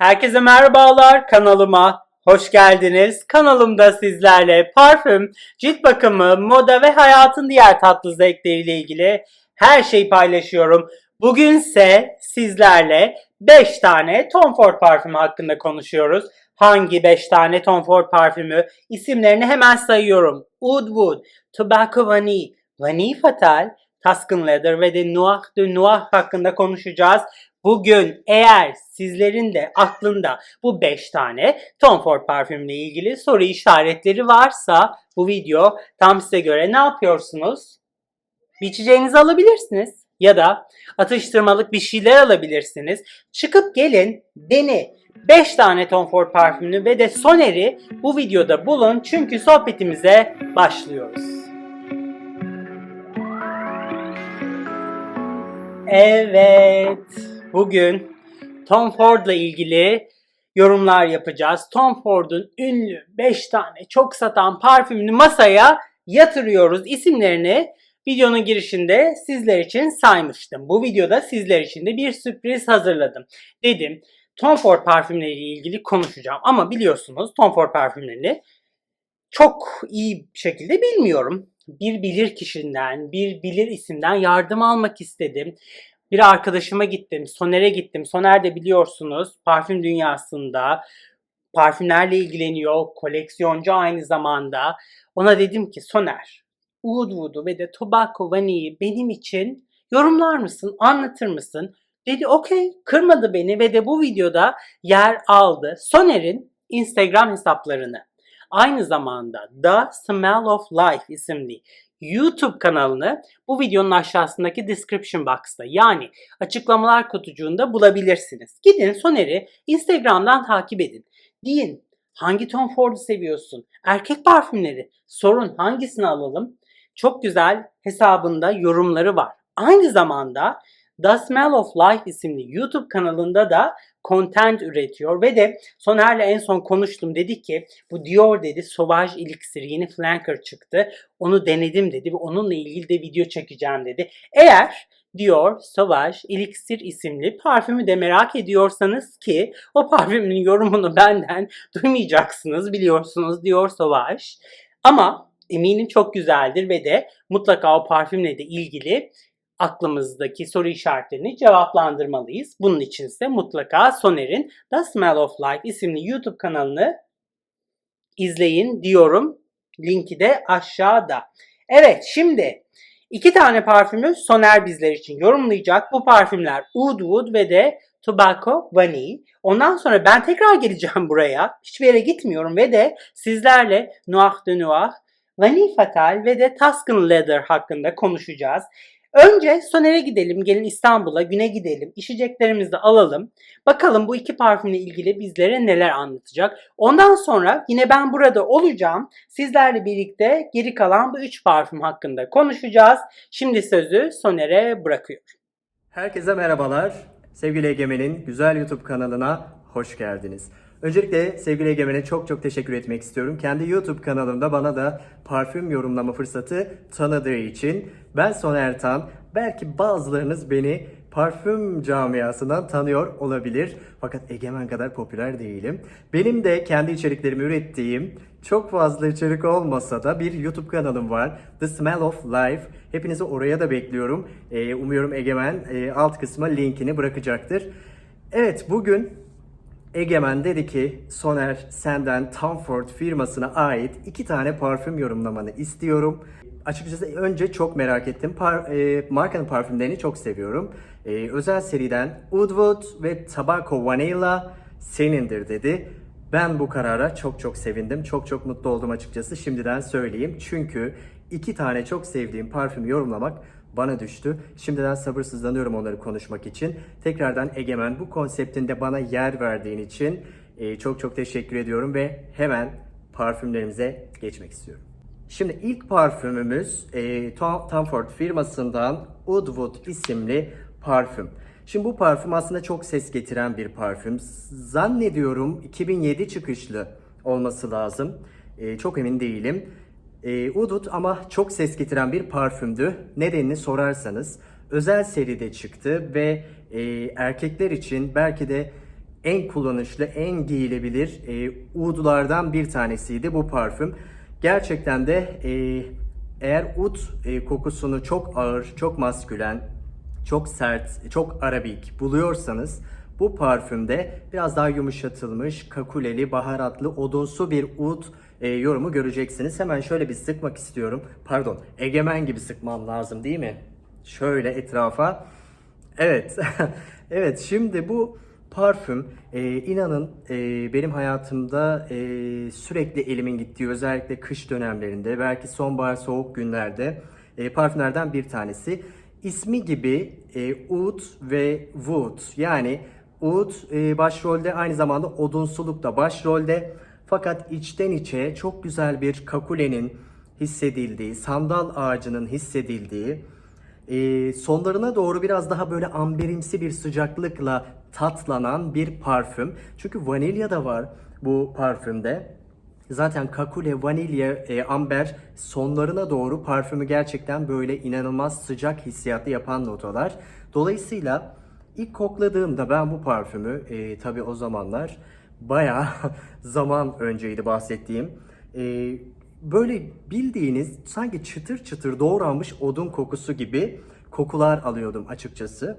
Herkese merhabalar kanalıma. Hoş geldiniz. Kanalımda sizlerle parfüm, cilt bakımı, moda ve hayatın diğer tatlı zevkleriyle ilgili her şeyi paylaşıyorum. Bugünse sizlerle 5 tane Tom Ford parfümü hakkında konuşuyoruz. Hangi 5 tane Tom Ford parfümü? İsimlerini hemen sayıyorum. Oud Wood, Tobacco Vanille, Vanille Fatal, Tuscan Leather ve de Noir de Noir hakkında konuşacağız. Bugün eğer sizlerin de aklında bu 5 tane Tom Ford parfümle ilgili soru işaretleri varsa bu video tam size göre ne yapıyorsunuz? Bir içeceğinizi alabilirsiniz ya da atıştırmalık bir şeyler alabilirsiniz. Çıkıp gelin beni 5 tane Tom Ford parfümünü ve de Soner'i bu videoda bulun çünkü sohbetimize başlıyoruz. Evet. Bugün Tom Ford'la ilgili yorumlar yapacağız. Tom Ford'un ünlü 5 tane çok satan parfümünü masaya yatırıyoruz. İsimlerini videonun girişinde sizler için saymıştım. Bu videoda sizler için de bir sürpriz hazırladım. Dedim Tom Ford parfümleriyle ilgili konuşacağım. Ama biliyorsunuz Tom Ford parfümlerini çok iyi şekilde bilmiyorum. Bir bilir kişiden, bir bilir isimden yardım almak istedim. Bir arkadaşıma gittim, Soner'e gittim. Soner de biliyorsunuz parfüm dünyasında parfümlerle ilgileniyor, koleksiyoncu aynı zamanda. Ona dedim ki Soner, Oud Wood'u ve de Tobacco Vanille'i benim için yorumlar mısın, anlatır mısın? Dedi okey, kırmadı beni ve de bu videoda yer aldı. Soner'in Instagram hesaplarını aynı zamanda The Smell of Life isimli YouTube kanalını bu videonun aşağısındaki description box'ta yani açıklamalar kutucuğunda bulabilirsiniz. Gidin Soner'i Instagram'dan takip edin. Deyin hangi Tom Ford'u seviyorsun? Erkek parfümleri. Sorun hangisini alalım? Çok güzel hesabında yorumları var. Aynı zamanda The Smell of Life isimli YouTube kanalında da content üretiyor ve de Soner'le en son konuştum. Dedi ki bu Dior dedi Sauvage Elixir yeni flanker çıktı. Onu denedim dedi ve onunla ilgili de video çekeceğim dedi. Eğer Dior Sauvage Elixir isimli parfümü de merak ediyorsanız ki o parfümün yorumunu benden duymayacaksınız biliyorsunuz Dior Sauvage. Ama eminim çok güzeldir ve de mutlaka o parfümle de ilgili aklımızdaki soru işaretlerini cevaplandırmalıyız. Bunun için ise mutlaka Soner'in The Smell of Life isimli YouTube kanalını izleyin diyorum. Linki de aşağıda. Evet şimdi iki tane parfümü Soner bizler için yorumlayacak. Bu parfümler Oud Wood ve de Tobacco Vanille. Ondan sonra ben tekrar geleceğim buraya. Hiçbir yere gitmiyorum ve de sizlerle Noir de Noir, Vanille Fatal ve de Tuscan Leather hakkında konuşacağız. Önce Soner'e gidelim, gelin İstanbul'a, güne gidelim, içeceklerimizi de alalım. Bakalım bu iki parfümle ilgili bizlere neler anlatacak. Ondan sonra yine ben burada olacağım. Sizlerle birlikte geri kalan bu üç parfüm hakkında konuşacağız. Şimdi sözü Soner'e bırakıyorum. Herkese merhabalar. Sevgili Egemen'in güzel YouTube kanalına hoş geldiniz. Öncelikle sevgili Egemen'e çok çok teşekkür etmek istiyorum. Kendi YouTube kanalımda bana da parfüm yorumlama fırsatı tanıdığı için. Ben Soner Tan. Belki bazılarınız beni parfüm camiasından tanıyor olabilir. Fakat Egemen kadar popüler değilim. Benim de kendi içeriklerimi ürettiğim çok fazla içerik olmasa da bir YouTube kanalım var. The Smell of Life. Hepinizi oraya da bekliyorum. Ee, umuyorum Egemen e, alt kısma linkini bırakacaktır. Evet bugün Egemen dedi ki Soner senden Tom Ford firmasına ait iki tane parfüm yorumlamanı istiyorum. Açıkçası önce çok merak ettim. Par, e, markanın parfümlerini çok seviyorum. E, özel seriden Oud Wood ve Tobacco Vanilla senindir dedi. Ben bu karara çok çok sevindim. Çok çok mutlu oldum açıkçası. Şimdiden söyleyeyim. Çünkü iki tane çok sevdiğim parfümü yorumlamak bana düştü. Şimdiden sabırsızlanıyorum onları konuşmak için. Tekrardan Egemen bu konseptinde bana yer verdiğin için e, çok çok teşekkür ediyorum ve hemen parfümlerimize geçmek istiyorum. Şimdi ilk parfümümüz e, Tom, Tom Ford firmasından Oud Wood isimli parfüm. Şimdi bu parfüm aslında çok ses getiren bir parfüm. Zannediyorum 2007 çıkışlı olması lazım. E, çok emin değilim. E, Udut ama çok ses getiren bir parfümdü. Nedenini sorarsanız özel seride çıktı ve e, erkekler için belki de en kullanışlı, en giyilebilir e, udlardan bir tanesiydi bu parfüm. Gerçekten de e, eğer ud e, kokusunu çok ağır, çok maskülen, çok sert, çok arabik buluyorsanız bu parfümde biraz daha yumuşatılmış, kakuleli, baharatlı, odunsu bir ud e, yorumu göreceksiniz. Hemen şöyle bir sıkmak istiyorum. Pardon, egemen gibi sıkmam lazım değil mi? Şöyle etrafa. Evet, evet şimdi bu parfüm e, inanın e, benim hayatımda e, sürekli elimin gittiği özellikle kış dönemlerinde belki sonbahar soğuk günlerde e, parfümlerden bir tanesi. İsmi gibi e, oud ve wood yani oud e, başrolde aynı zamanda odunsuluk da başrolde fakat içten içe çok güzel bir kakulenin hissedildiği, sandal ağacının hissedildiği ee, sonlarına doğru biraz daha böyle amberimsi bir sıcaklıkla tatlanan bir parfüm. Çünkü vanilya da var bu parfümde. Zaten kakule, vanilya, e, amber sonlarına doğru parfümü gerçekten böyle inanılmaz sıcak hissiyatlı yapan notalar. Dolayısıyla ilk kokladığımda ben bu parfümü e, tabii o zamanlar bayağı zaman önceydi bahsettiğim. E, böyle bildiğiniz sanki çıtır çıtır doğranmış odun kokusu gibi kokular alıyordum açıkçası.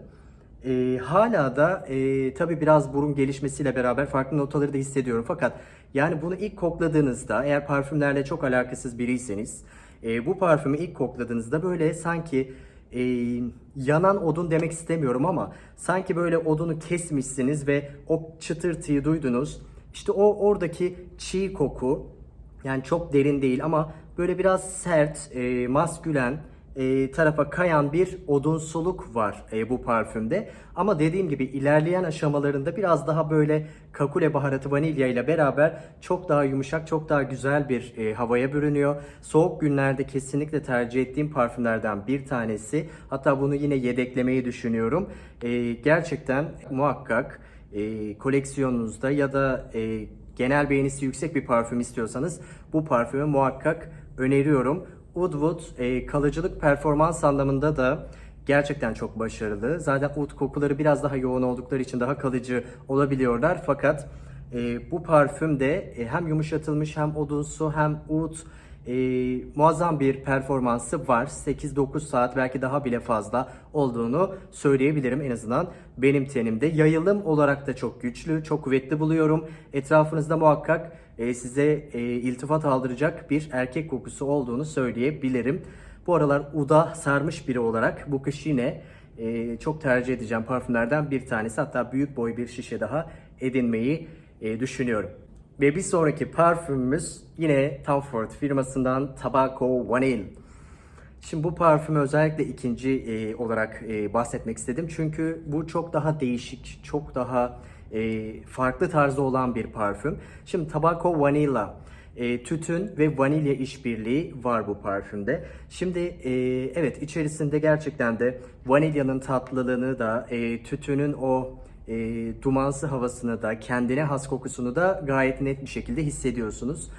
Ee, hala da e, tabii biraz burun gelişmesiyle beraber farklı notaları da hissediyorum. Fakat yani bunu ilk kokladığınızda eğer parfümlerle çok alakasız biriyseniz e, bu parfümü ilk kokladığınızda böyle sanki e, yanan odun demek istemiyorum ama sanki böyle odunu kesmişsiniz ve o çıtırtıyı duydunuz. İşte o oradaki çiğ koku yani çok derin değil ama böyle biraz sert, e, maskülen e, tarafa kayan bir odunsuluk var e, bu parfümde. Ama dediğim gibi ilerleyen aşamalarında biraz daha böyle kakule baharatı vanilya ile beraber çok daha yumuşak, çok daha güzel bir e, havaya bürünüyor. Soğuk günlerde kesinlikle tercih ettiğim parfümlerden bir tanesi. Hatta bunu yine yedeklemeyi düşünüyorum. E, gerçekten muhakkak e, koleksiyonunuzda ya da e, genel beğenisi yüksek bir parfüm istiyorsanız bu parfümü muhakkak öneriyorum. Woodwood e, kalıcılık performans anlamında da gerçekten çok başarılı. Zaten oud kokuları biraz daha yoğun oldukları için daha kalıcı olabiliyorlar. Fakat e, bu parfüm de e, hem yumuşatılmış hem odunsu hem oud e, muazzam bir performansı var. 8-9 saat belki daha bile fazla olduğunu söyleyebilirim en azından benim tenimde. Yayılım olarak da çok güçlü, çok kuvvetli buluyorum. Etrafınızda muhakkak e, size e, iltifat aldıracak bir erkek kokusu olduğunu söyleyebilirim. Bu aralar uda sarmış biri olarak bu kış yine e, çok tercih edeceğim parfümlerden bir tanesi. Hatta büyük boy bir şişe daha edinmeyi düşünüyorum. Ve bir sonraki parfümümüz yine Tom Ford firmasından Tobacco Vanille. Şimdi bu parfümü özellikle ikinci e, olarak e, bahsetmek istedim. Çünkü bu çok daha değişik, çok daha e, farklı tarzda olan bir parfüm. Şimdi Tobacco Vanilla. E, tütün ve vanilya işbirliği var bu parfümde. Şimdi e, evet içerisinde gerçekten de vanilyanın tatlılığını da e, tütünün o e, dumansı havasını da kendine has kokusunu da gayet net bir şekilde hissediyorsunuz.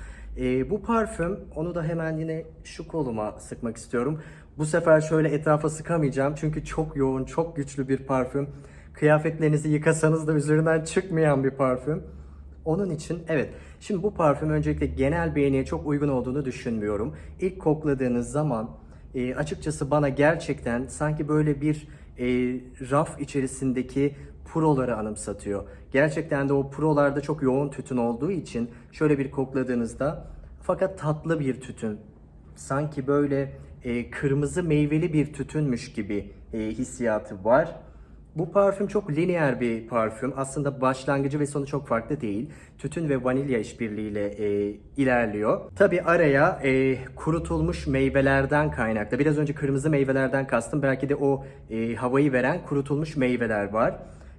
E, bu parfüm onu da hemen yine şu koluma sıkmak istiyorum. Bu sefer şöyle etrafa sıkamayacağım çünkü çok yoğun, çok güçlü bir parfüm. Kıyafetlerinizi yıkasanız da üzerinden çıkmayan bir parfüm. Onun için evet. Şimdi bu parfüm öncelikle genel beğeniye çok uygun olduğunu düşünmüyorum. İlk kokladığınız zaman e, açıkçası bana gerçekten sanki böyle bir e, raf içerisindeki puroları anımsatıyor. Gerçekten de o purolarda çok yoğun tütün olduğu için şöyle bir kokladığınızda fakat tatlı bir tütün. Sanki böyle e, kırmızı meyveli bir tütünmüş gibi e, hissiyatı var. Bu parfüm çok lineer bir parfüm. Aslında başlangıcı ve sonu çok farklı değil. Tütün ve vanilya işbirliğiyle e, ilerliyor. Tabi araya e, kurutulmuş meyvelerden kaynaklı. Biraz önce kırmızı meyvelerden kastım. Belki de o e, havayı veren kurutulmuş meyveler var.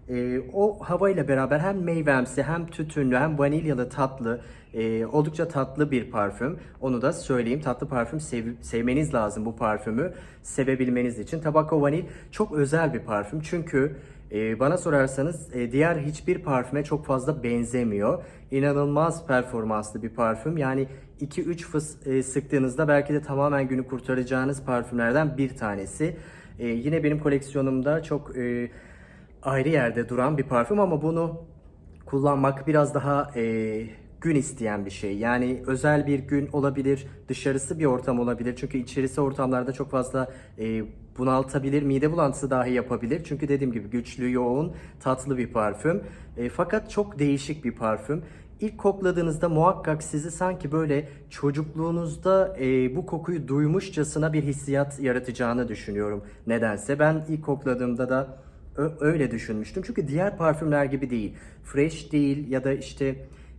E, o havayla beraber hem meyvemsi hem tütünlü hem vanilyalı tatlı e, oldukça tatlı bir parfüm. Onu da söyleyeyim. Tatlı parfüm sev- sevmeniz lazım bu parfümü sevebilmeniz için. Tabacco Vanil çok özel bir parfüm. Çünkü e, bana sorarsanız e, diğer hiçbir parfüme çok fazla benzemiyor. İnanılmaz performanslı bir parfüm. Yani 2-3 fıs e, sıktığınızda belki de tamamen günü kurtaracağınız parfümlerden bir tanesi. E, yine benim koleksiyonumda çok e, ayrı yerde duran bir parfüm ama bunu kullanmak biraz daha e, gün isteyen bir şey. Yani özel bir gün olabilir, dışarısı bir ortam olabilir. Çünkü içerisi ortamlarda çok fazla e, bunaltabilir, mide bulantısı dahi yapabilir. Çünkü dediğim gibi güçlü, yoğun, tatlı bir parfüm. E, fakat çok değişik bir parfüm. İlk kokladığınızda muhakkak sizi sanki böyle çocukluğunuzda e, bu kokuyu duymuşçasına bir hissiyat yaratacağını düşünüyorum nedense. Ben ilk kokladığımda da öyle düşünmüştüm. Çünkü diğer parfümler gibi değil. Fresh değil ya da işte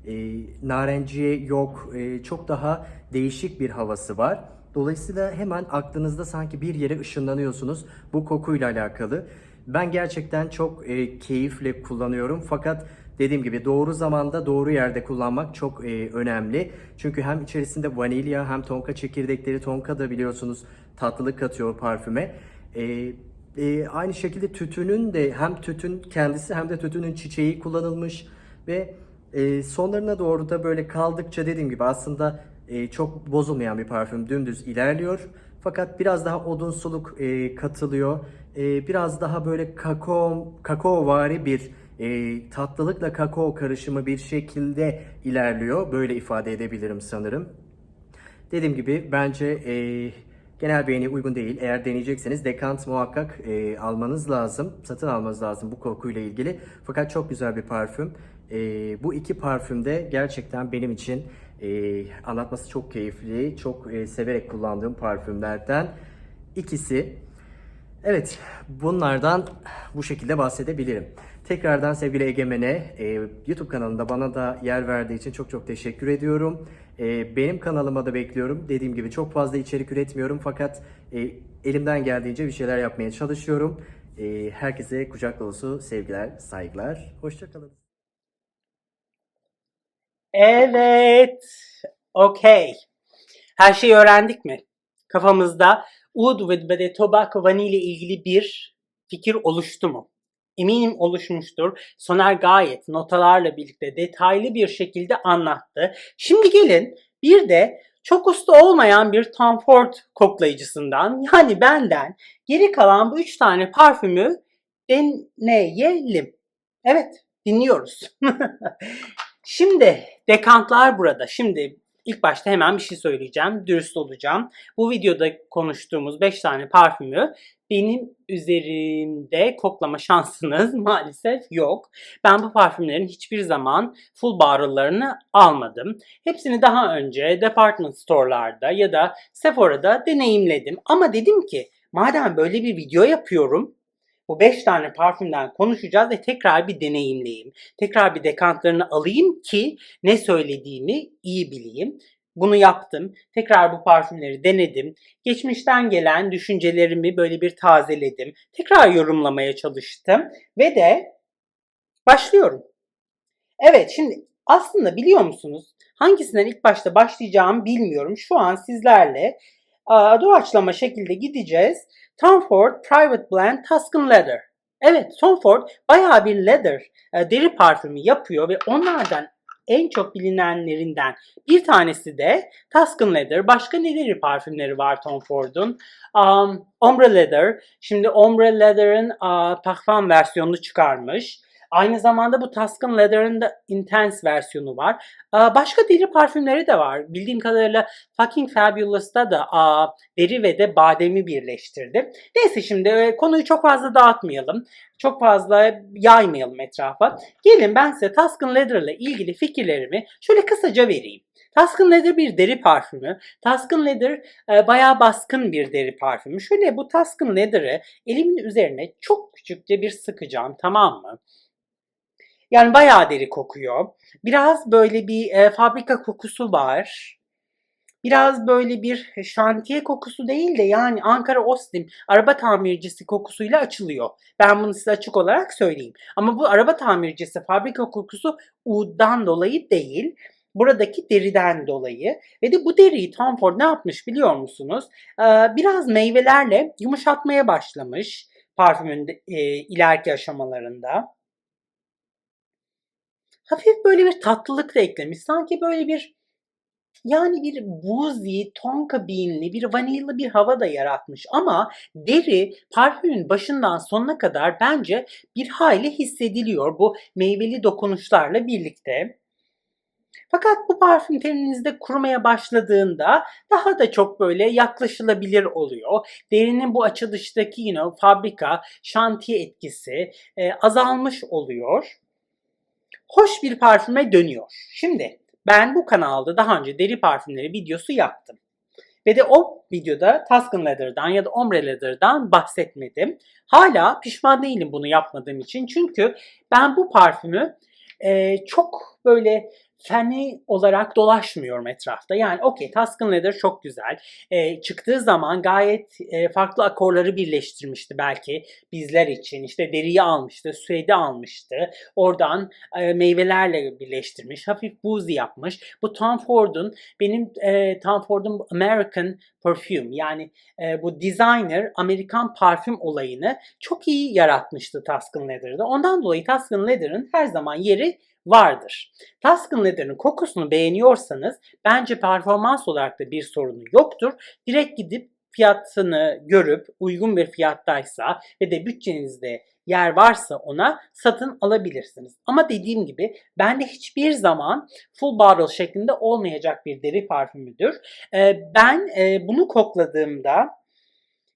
e, narenciye yok. E, çok daha değişik bir havası var. Dolayısıyla hemen aklınızda sanki bir yere ışınlanıyorsunuz bu kokuyla alakalı. Ben gerçekten çok e, keyifle kullanıyorum fakat dediğim gibi doğru zamanda doğru yerde kullanmak çok e, önemli. Çünkü hem içerisinde vanilya hem tonka çekirdekleri tonka da biliyorsunuz tatlılık katıyor parfüme. E, e, aynı şekilde tütünün de hem tütün kendisi hem de tütünün çiçeği kullanılmış ve e, sonlarına doğru da böyle kaldıkça dediğim gibi aslında e, çok bozulmayan bir parfüm dümdüz ilerliyor. Fakat biraz daha odunsuluk e, katılıyor. E, biraz daha böyle kakao kakaovari bir e, tatlılıkla kakao karışımı bir şekilde ilerliyor. Böyle ifade edebilirim sanırım. Dediğim gibi bence e, genel beğeni uygun değil. Eğer deneyecekseniz dekant muhakkak e, almanız lazım. Satın almanız lazım bu kokuyla ilgili. Fakat çok güzel bir parfüm. E, bu iki parfüm de gerçekten benim için e, anlatması çok keyifli. Çok e, severek kullandığım parfümlerden ikisi. Evet, bunlardan bu şekilde bahsedebilirim. Tekrardan sevgili Egemen'e e, YouTube kanalında bana da yer verdiği için çok çok teşekkür ediyorum. E, benim kanalıma da bekliyorum. Dediğim gibi çok fazla içerik üretmiyorum fakat e, elimden geldiğince bir şeyler yapmaya çalışıyorum. E, herkese kucak dolusu sevgiler, saygılar. Hoşçakalın. Evet. Okey. Her şeyi öğrendik mi? Kafamızda Oud ve Tobacco Vanille ile ilgili bir fikir oluştu mu? Eminim oluşmuştur. Soner gayet notalarla birlikte detaylı bir şekilde anlattı. Şimdi gelin bir de çok usta olmayan bir Tom Ford koklayıcısından yani benden geri kalan bu üç tane parfümü deneyelim. Evet dinliyoruz. Şimdi dekantlar burada. Şimdi ilk başta hemen bir şey söyleyeceğim. Dürüst olacağım. Bu videoda konuştuğumuz 5 tane parfümü benim üzerimde koklama şansınız maalesef yok. Ben bu parfümlerin hiçbir zaman full barrel'larını almadım. Hepsini daha önce department store'larda ya da Sephora'da deneyimledim. Ama dedim ki madem böyle bir video yapıyorum bu 5 tane parfümden konuşacağız ve tekrar bir deneyimleyeyim. Tekrar bir dekantlarını alayım ki ne söylediğimi iyi bileyim. Bunu yaptım. Tekrar bu parfümleri denedim. Geçmişten gelen düşüncelerimi böyle bir tazeledim. Tekrar yorumlamaya çalıştım ve de başlıyorum. Evet şimdi aslında biliyor musunuz hangisinden ilk başta başlayacağımı bilmiyorum. Şu an sizlerle doğaçlama şekilde gideceğiz. Tom Ford Private Blend Tuscan Leather. Evet Tom Ford bayağı bir leather e, deri parfümü yapıyor ve onlardan en çok bilinenlerinden bir tanesi de Tuscan Leather. Başka ne deri parfümleri var Tom Ford'un? Um, Ombre Leather. Şimdi Ombre Leather'ın uh, parfüm versiyonunu çıkarmış. Aynı zamanda bu Tuscan Leather'ın da Intense versiyonu var. Başka deri parfümleri de var. Bildiğim kadarıyla Fucking Fabulous'ta da deri ve de bademi birleştirdi. Neyse şimdi e, konuyu çok fazla dağıtmayalım. Çok fazla yaymayalım etrafa. Gelin ben size Tuscan Leather ile ilgili fikirlerimi şöyle kısaca vereyim. Tuscan Leather bir deri parfümü. Tuscan Leather e, bayağı baskın bir deri parfümü. Şöyle bu Tuscan Leather'ı elimin üzerine çok küçükçe bir sıkacağım tamam mı? Yani bayağı deri kokuyor. Biraz böyle bir e, fabrika kokusu var. Biraz böyle bir şantiye kokusu değil de yani Ankara Ostim araba tamircisi kokusuyla açılıyor. Ben bunu size açık olarak söyleyeyim. Ama bu araba tamircisi fabrika kokusu uddan dolayı değil. Buradaki deriden dolayı ve de bu deriyi Tom Ford ne yapmış biliyor musunuz? Ee, biraz meyvelerle yumuşatmaya başlamış parfümün e, ileriki aşamalarında hafif böyle bir tatlılık da eklemiş. Sanki böyle bir Yani bir boozy, tonka beanli, bir vanilyalı bir hava da yaratmış ama deri parfümün başından sonuna kadar bence bir hayli hissediliyor bu meyveli dokunuşlarla birlikte. Fakat bu parfüm teninizde kurumaya başladığında daha da çok böyle yaklaşılabilir oluyor. Derinin bu açılıştaki you know, fabrika, şantiye etkisi e, azalmış oluyor. Hoş bir parfüme dönüyor. Şimdi ben bu kanalda daha önce deri parfümleri videosu yaptım. Ve de o videoda Tuscan Leather'dan ya da Ombre Leather'dan bahsetmedim. Hala pişman değilim bunu yapmadığım için. Çünkü ben bu parfümü e, çok böyle feni olarak dolaşmıyorum etrafta. Yani okey Tuscan Leather çok güzel. E, çıktığı zaman gayet e, farklı akorları birleştirmişti belki bizler için. İşte deriyi almıştı, süedi almıştı. Oradan e, meyvelerle birleştirmiş. Hafif boozy yapmış. Bu Tom Ford'un benim e, Tom Ford'un American Perfume yani e, bu designer Amerikan parfüm olayını çok iyi yaratmıştı Tuscan Leather'da. Ondan dolayı Tuscan Leather'ın her zaman yeri vardır. Tuscan Leather'ın kokusunu beğeniyorsanız bence performans olarak da bir sorunu yoktur. Direkt gidip fiyatını görüp uygun bir fiyattaysa ve de bütçenizde yer varsa ona satın alabilirsiniz. Ama dediğim gibi bende hiçbir zaman full bottle şeklinde olmayacak bir deri parfümüdür. Ee, ben e, bunu kokladığımda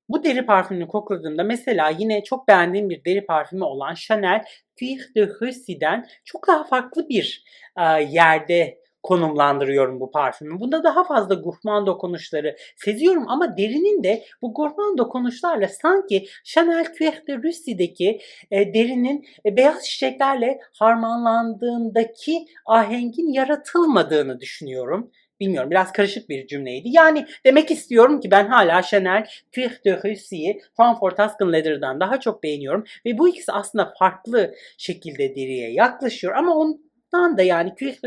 bu deri parfümünü kokladığımda mesela yine çok beğendiğim bir deri parfümü olan Chanel De Russy'den çok daha farklı bir e, yerde konumlandırıyorum bu parfümü. Bunda daha fazla gurman dokunuşları seziyorum ama derinin de bu gurman dokunuşlarla sanki Chanel Cuir de Russy'deki e, derinin e, beyaz çiçeklerle harmanlandığındaki ahengin yaratılmadığını düşünüyorum. Bilmiyorum biraz karışık bir cümleydi. Yani demek istiyorum ki ben hala Chanel Cuir de Russy'yi Tom Tuscan Leather'dan daha çok beğeniyorum. Ve bu ikisi aslında farklı şekilde deriye yaklaşıyor. Ama ondan da yani Cuir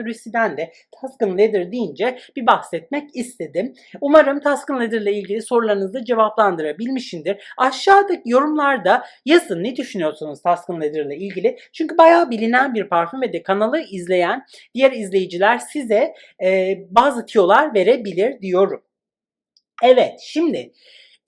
de Tuscan Leather deyince bir bahsetmek istedim. Umarım Tuscan Leather ile ilgili sorularınızı cevaplandırabilmişimdir. Aşağıdaki yorumlarda yazın ne düşünüyorsunuz Tuscan Leather ile ilgili. Çünkü bayağı bilinen bir parfüm ve de kanalı izleyen diğer izleyiciler size e, bazı tiyolar verebilir diyorum. Evet şimdi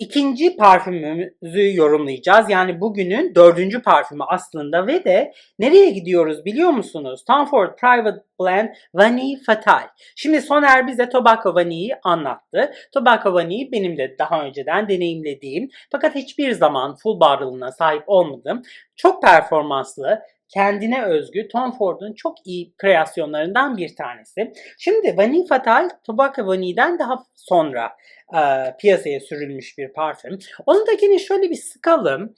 ikinci parfümümüzü yorumlayacağız. Yani bugünün dördüncü parfümü aslında ve de nereye gidiyoruz biliyor musunuz? Tom Ford Private Blend Vanille Fatal. Şimdi Soner bize Tobacco Vanille'i anlattı. Tobacco Vanille benim de daha önceden deneyimlediğim fakat hiçbir zaman full bottle'ına sahip olmadım. Çok performanslı, kendine özgü Tom Ford'un çok iyi kreasyonlarından bir tanesi. Şimdi Vanille Fatal Tobacco Vanille'den daha sonra e, piyasaya sürülmüş bir parfüm. Onu da yine şöyle bir sıkalım.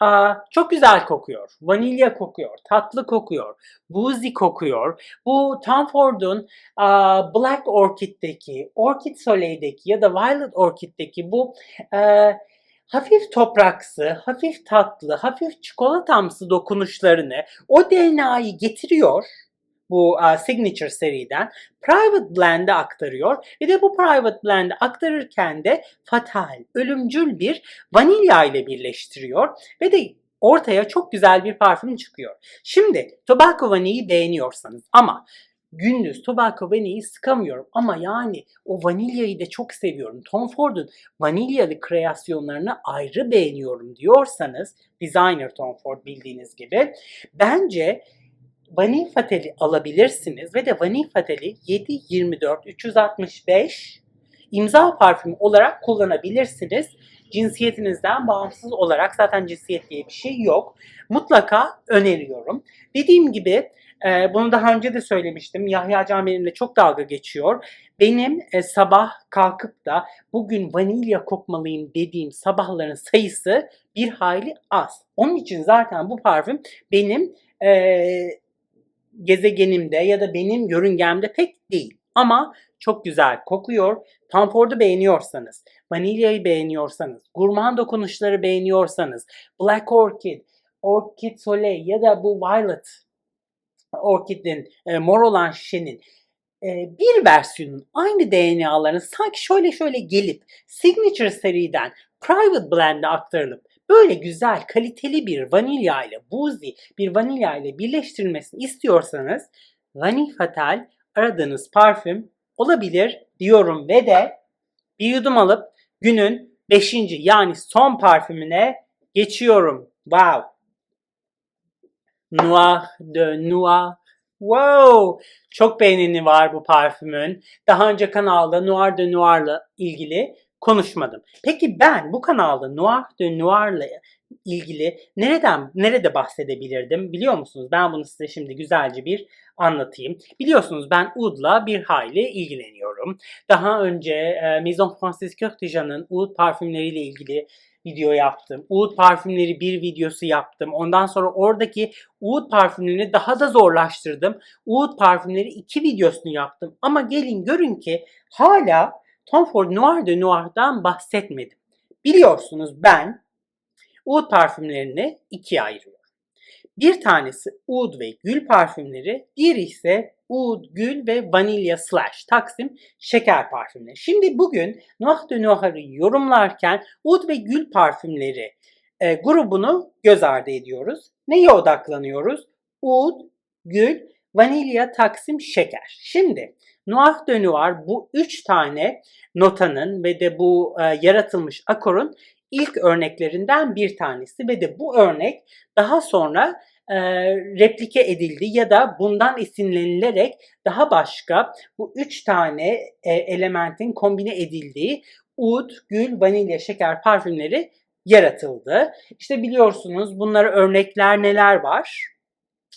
Aa, çok güzel kokuyor. Vanilya kokuyor. Tatlı kokuyor. Boozy kokuyor. Bu Tom Ford'un aa, Black Orchid'deki, Orchid Soleil'deki ya da Violet Orchid'deki bu e, hafif topraksı, hafif tatlı, hafif çikolatamsı dokunuşlarını o DNA'yı getiriyor bu uh, Signature seriden Private Blend'e aktarıyor ve de bu Private Blend'e aktarırken de fatal, ölümcül bir vanilya ile birleştiriyor ve de ortaya çok güzel bir parfüm çıkıyor. Şimdi Tobacco Vanille'i beğeniyorsanız ama gündüz Tobacco Vanille'i sıkamıyorum ama yani o vanilyayı da çok seviyorum. Tom Ford'un vanilyalı kreasyonlarını ayrı beğeniyorum diyorsanız designer Tom Ford bildiğiniz gibi bence Vanille Fatali alabilirsiniz ve de Vanille Fatali 724 365 imza parfümü olarak kullanabilirsiniz. Cinsiyetinizden bağımsız olarak zaten cinsiyet diye bir şey yok. Mutlaka öneriyorum. Dediğim gibi e, bunu daha önce de söylemiştim. Yahya Can benimle çok dalga geçiyor. Benim e, sabah kalkıp da bugün vanilya kokmalıyım dediğim sabahların sayısı bir hayli az. Onun için zaten bu parfüm benim e, gezegenimde ya da benim yörüngemde pek değil. Ama çok güzel kokuyor. Tom Ford'u beğeniyorsanız, vanilyayı beğeniyorsanız, gurman dokunuşları beğeniyorsanız, Black Orchid, Orchid Soleil ya da bu Violet Orchid'in e, mor olan şişenin e, bir versiyonun aynı DNA'ların sanki şöyle şöyle gelip Signature seriden Private Blend'e aktarılıp böyle güzel, kaliteli bir vanilya ile, boozy bir vanilya ile birleştirilmesini istiyorsanız Vanille Fatal aradığınız parfüm olabilir diyorum ve de bir yudum alıp günün 5. yani son parfümüne geçiyorum. Wow. Noir de Noir. Wow. Çok beğenini var bu parfümün. Daha önce kanalda Noir de Noir'la ilgili konuşmadım. Peki ben bu kanalda Noir de Noir'la ilgili nereden nerede bahsedebilirdim biliyor musunuz? Ben bunu size şimdi güzelce bir anlatayım. Biliyorsunuz ben Oud'la bir hayli ilgileniyorum. Daha önce Maison Francis Kurkdijan'ın Oud parfümleriyle ilgili video yaptım. Oud parfümleri bir videosu yaptım. Ondan sonra oradaki Oud parfümlerini daha da zorlaştırdım. Oud parfümleri iki videosunu yaptım. Ama gelin görün ki hala Tom Ford Noir de Noir'dan bahsetmedim. Biliyorsunuz ben Oud parfümlerini ikiye ayırıyorum. Bir tanesi Oud ve Gül parfümleri, diğeri ise Oud, Gül ve Vanilya Slash Taksim şeker parfümleri. Şimdi bugün Noir de Noir'ı yorumlarken Oud ve Gül parfümleri e, grubunu göz ardı ediyoruz. Neye odaklanıyoruz? Oud, Gül, Vanilya, Taksim, Şeker. Şimdi Noir de Noir bu üç tane notanın ve de bu e, yaratılmış akorun ilk örneklerinden bir tanesi ve de bu örnek daha sonra e, replike edildi ya da bundan esinlenilerek daha başka bu üç tane e, elementin kombine edildiği oud, gül, vanilya, şeker parfümleri yaratıldı. İşte biliyorsunuz bunlara örnekler neler var?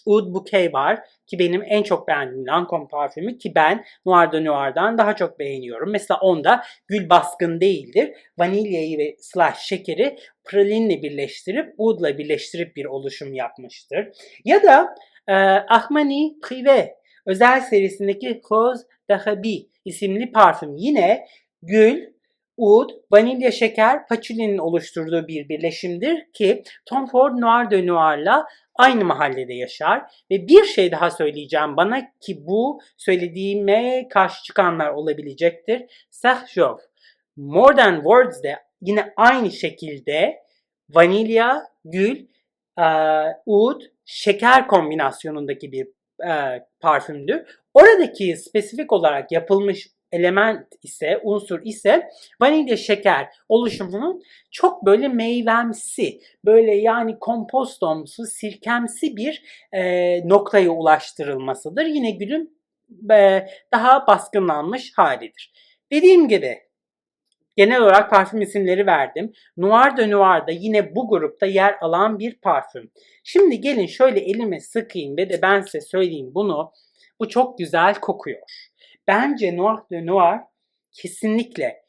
Oud Bouquet var ki benim en çok beğendiğim Lancome parfümü ki ben Noir de Noir'dan daha çok beğeniyorum. Mesela onda gül baskın değildir. Vanilyayı ve slash şekeri pralinle birleştirip Oud'la birleştirip bir oluşum yapmıştır. Ya da e, Armani Privé özel serisindeki Rose d'Arabie isimli parfüm yine gül, Oud, vanilya şeker, patchoulinin oluşturduğu bir birleşimdir ki Tom Ford Noir de Noir'la aynı mahallede yaşar. Ve bir şey daha söyleyeceğim bana ki bu söylediğime karşı çıkanlar olabilecektir. Sergio More Than Words de yine aynı şekilde vanilya, gül, e, şeker kombinasyonundaki bir parfümdür. Oradaki spesifik olarak yapılmış element ise, unsur ise vanilya şeker oluşumunun çok böyle meyvemsi, böyle yani kompostomsu, sirkemsi bir e, noktaya ulaştırılmasıdır. Yine gülün e, daha baskınlanmış halidir. Dediğim gibi genel olarak parfüm isimleri verdim. Noir de Noir da yine bu grupta yer alan bir parfüm. Şimdi gelin şöyle elime sıkayım ve de ben size söyleyeyim bunu. Bu çok güzel kokuyor. Bence Noir de Noir kesinlikle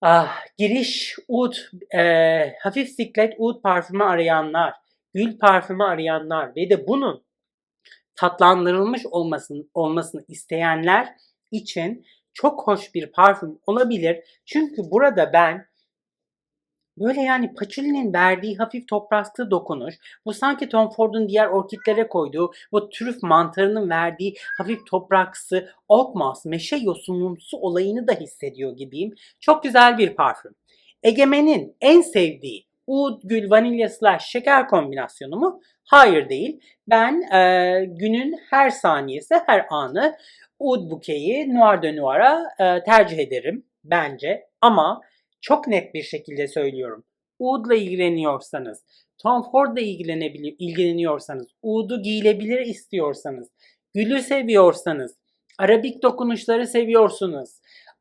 ah, giriş oud, e, hafif siklet oud parfümü arayanlar, gül parfümü arayanlar ve de bunun tatlandırılmış olmasını, olmasını isteyenler için çok hoş bir parfüm olabilir. Çünkü burada ben Böyle yani patchoulinin verdiği hafif topraksı dokunuş, bu sanki Tom Ford'un diğer orkitlere koyduğu bu trüf mantarının verdiği hafif topraksı, oak moss, meşe yosunumsu olayını da hissediyor gibiyim. Çok güzel bir parfüm. Egemen'in en sevdiği oud, gül, vanilya slash şeker kombinasyonu mu? Hayır değil. Ben e, günün her saniyesi, her anı oud bukeyi Noir de Noir'a e, tercih ederim bence. Ama çok net bir şekilde söylüyorum. Oud'la ilgileniyorsanız, Tom Ford'la ilgilenebilir, ilgileniyorsanız, Oud'u giyilebilir istiyorsanız, gülü seviyorsanız, Arabik dokunuşları seviyorsunuz,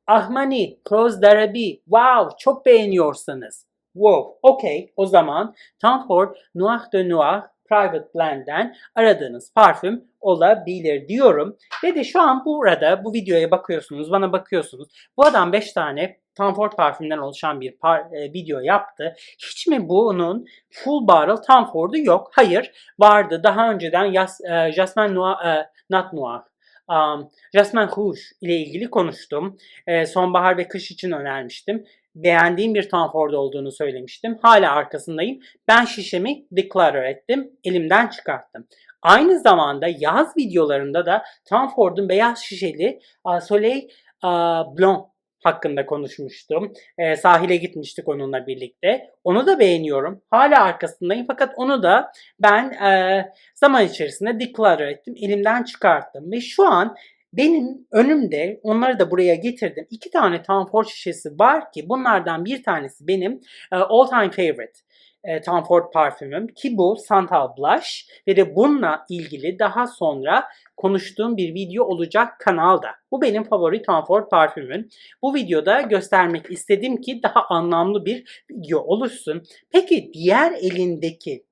Ahmani, Close d'Arabie, wow çok beğeniyorsanız, wow, okey o zaman Tom Ford Noir de Noir Private Blend'den aradığınız parfüm olabilir diyorum. Ve de şu an burada bu videoya bakıyorsunuz, bana bakıyorsunuz. Bu adam 5 tane Tom Ford parfümden oluşan bir par, e, video yaptı. Hiç mi bunun full barrel Tom Ford'u yok? Hayır. Vardı. Daha önceden Yas, e, Jasmine Noir, e, Not Noir, um, Jasmine Rouge ile ilgili konuştum. E, sonbahar ve kış için önermiştim. Beğendiğim bir Tom Ford olduğunu söylemiştim. Hala arkasındayım. Ben şişemi declutter ettim. Elimden çıkarttım. Aynı zamanda yaz videolarında da Tom Ford'un beyaz şişeli uh, Soleil uh, Blanc hakkında konuşmuştum. E, sahile gitmiştik onunla birlikte. Onu da beğeniyorum. Hala arkasındayım fakat onu da ben e, zaman içerisinde declutter ettim. Elimden çıkarttım ve şu an benim önümde onları da buraya getirdim. İki tane Tom Ford şişesi var ki bunlardan bir tanesi benim e, all time favorite e, Tom Ford parfümüm ki bu Santal Blush ve de bununla ilgili daha sonra konuştuğum bir video olacak kanalda. Bu benim favori Tom Ford parfümüm. Bu videoda göstermek istedim ki daha anlamlı bir video oluşsun. Peki diğer elindeki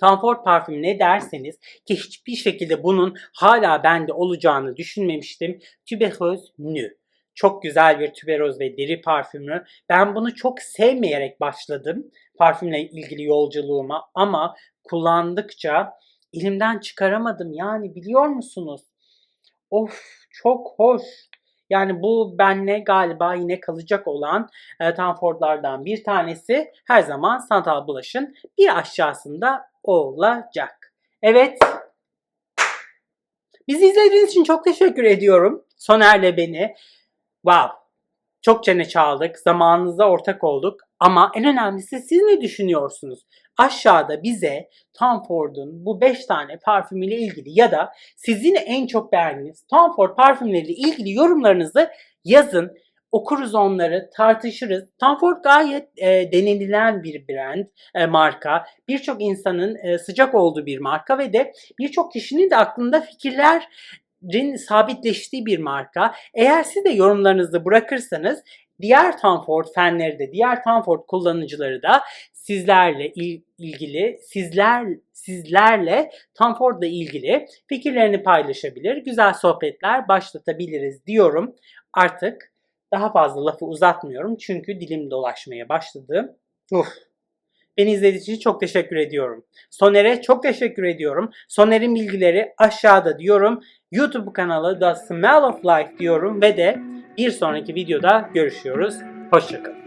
Tom Ford parfümü ne derseniz ki hiçbir şekilde bunun hala bende olacağını düşünmemiştim. Tuberose Nü. Çok güzel bir tüberoz ve deri parfümü. Ben bunu çok sevmeyerek başladım parfümle ilgili yolculuğuma ama kullandıkça elimden çıkaramadım. Yani biliyor musunuz? Of çok hoş. Yani bu benle galiba yine kalacak olan e, Tom Ford'lardan bir tanesi. Her zaman Santal Blush'ın bir aşağısında olacak. Evet. Bizi izlediğiniz için çok teşekkür ediyorum. Soner'le beni. Wow. Çok çene çaldık. Zamanınızda ortak olduk. Ama en önemlisi siz ne düşünüyorsunuz? Aşağıda bize Tom Ford'un bu 5 tane parfümüyle ilgili ya da sizin en çok beğendiğiniz Tom Ford parfümleriyle ilgili yorumlarınızı yazın. Okuruz onları, tartışırız. Tom Ford gayet e, denenilen bir brand, e, marka. Birçok insanın e, sıcak olduğu bir marka ve de birçok kişinin de aklında fikirlerin sabitleştiği bir marka. Eğer siz de yorumlarınızı bırakırsanız diğer Tom Ford fanları da, diğer Tom Ford kullanıcıları da sizlerle il- ilgili, sizler sizlerle Tom Ford'la ilgili fikirlerini paylaşabilir, güzel sohbetler başlatabiliriz diyorum. Artık daha fazla lafı uzatmıyorum çünkü dilim dolaşmaya başladı. Uf. Beni izlediğiniz için çok teşekkür ediyorum. Soner'e çok teşekkür ediyorum. Soner'in bilgileri aşağıda diyorum. YouTube kanalı The Smell of Life diyorum ve de bir sonraki videoda görüşüyoruz. Hoşçakalın.